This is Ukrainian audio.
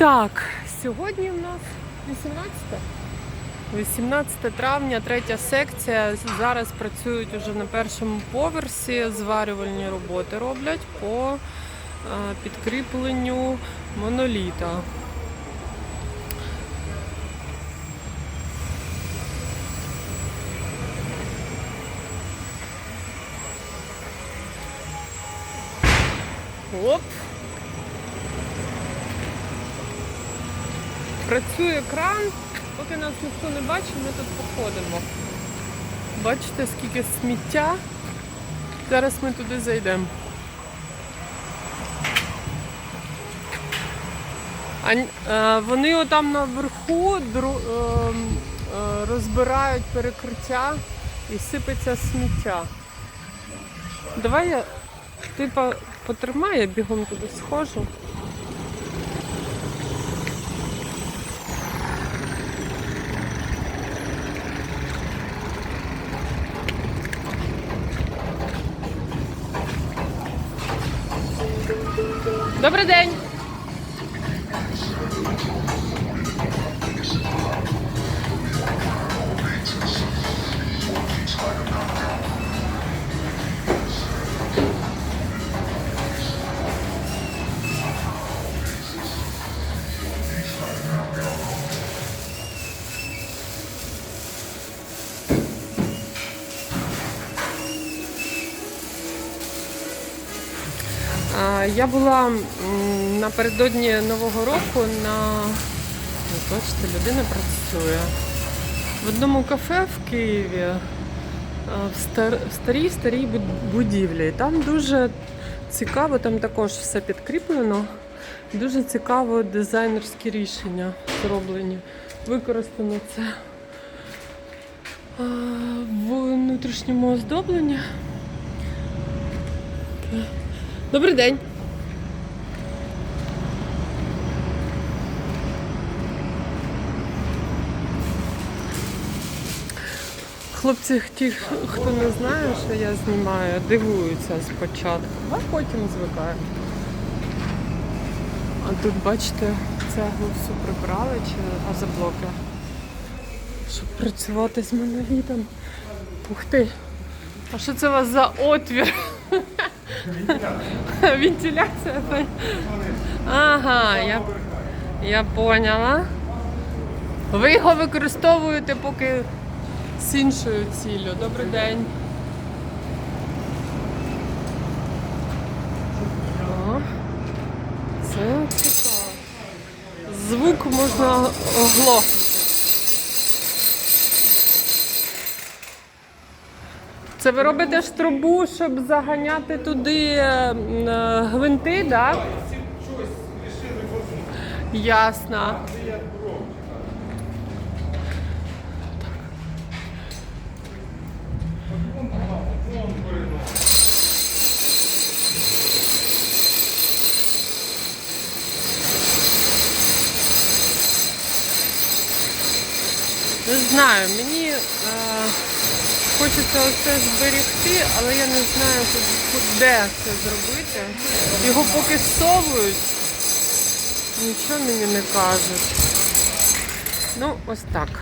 Так, сьогодні в нас 18. 18 травня, третя секція. Зараз працюють уже на першому поверсі. Зварювальні роботи роблять по е, підкріпленню моноліта. Оп! Працює кран, поки нас ніхто не бачить, ми тут походимо. Бачите, скільки сміття. Зараз ми туди зайдемо. А, е, вони отам наверху ем, е, розбирають перекриття і сипеться сміття. Давай я ти по- потримай, я бігом туди схожу. Добрий день! Я була напередодні Нового року на бачите, людина працює. В одному кафе в Києві в старій старій будівлі. Там дуже цікаво, там також все підкріплено. Дуже цікаво дизайнерські рішення зроблені. Використано це в внутрішньому оздобленні. Добрий день. Хлопці, ті, хто не знає, що я знімаю, дивуються спочатку, а потім звикають. А тут, бачите, цеглу всю прибрали чи газоблоки, щоб працювати з монолітом. Ух ти! А що це у вас за отвір? Вентиляція. Ага, я, я поняла. Ви його використовуєте поки з іншою ціллю. Добрий день. О, це цікаво. Звук можна оглохнути. Це ви робите ж трубу, щоб заганяти туди е, е, гвинти, так? Ясно. Не знаю, мені е, хочеться оце зберегти, але я не знаю, де це зробити. Його поки совують, нічого мені не кажуть. Ну, ось так.